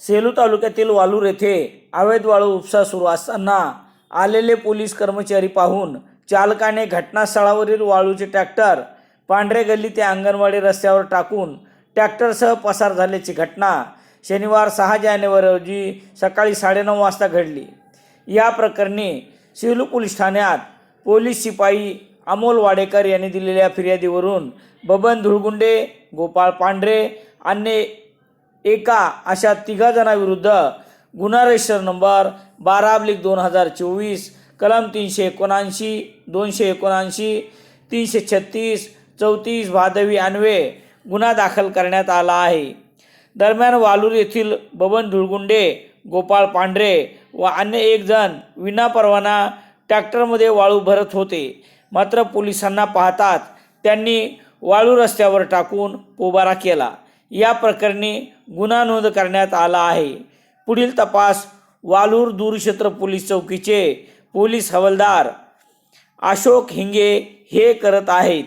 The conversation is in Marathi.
सेलू तालुक्यातील वालूर येथे अवैध वाळू उपसा सुरू असताना आलेले पोलीस कर्मचारी पाहून चालकाने घटनास्थळावरील वाळूचे ट्रॅक्टर पांढरे गल्ली ते अंगणवाडी रस्त्यावर टाकून ट्रॅक्टरसह पसार झाल्याची घटना शनिवार सहा जानेवारी रोजी सकाळी साडेनऊ वाजता घडली. या प्रकरणी सेलू पोलीस ठाण्यात पोलीस शिपाई अमोल वाडेकर यांनी दिलेल्या फिर्यादीवरून बबन धुळगुंडे गोपाळ पांढरे आणि एका अशा तिघा जणांविरुद्ध गुन्हा रजिस्टर नंबर बारा अब्लिक दोन हजार चोवीस कलम तीनशे एकोणऐंशी दोनशे एकोणऐंशी तीनशे छत्तीस चौतीस भादवी अन्वे गुन्हा दाखल करण्यात आला आहे. दरम्यान वालूर येथील बबन धुळगुंडे गोपाळ पांढरे व अन्य एक जण विनापरवाना ट्रॅक्टरमध्ये वाळू भरत होते. मात्र पोलिसांना पाहताच त्यांनी वाळू रस्त्यावर टाकून पोबारा केला. या प्रकरणी गुन्हा नोंद करण्यात आला आहे. पुढील तपास वालूर दूरक्षेत्र पोलीस चौकीचे पोलीस हवालदार अशोक हिंगे हे करत आहेत.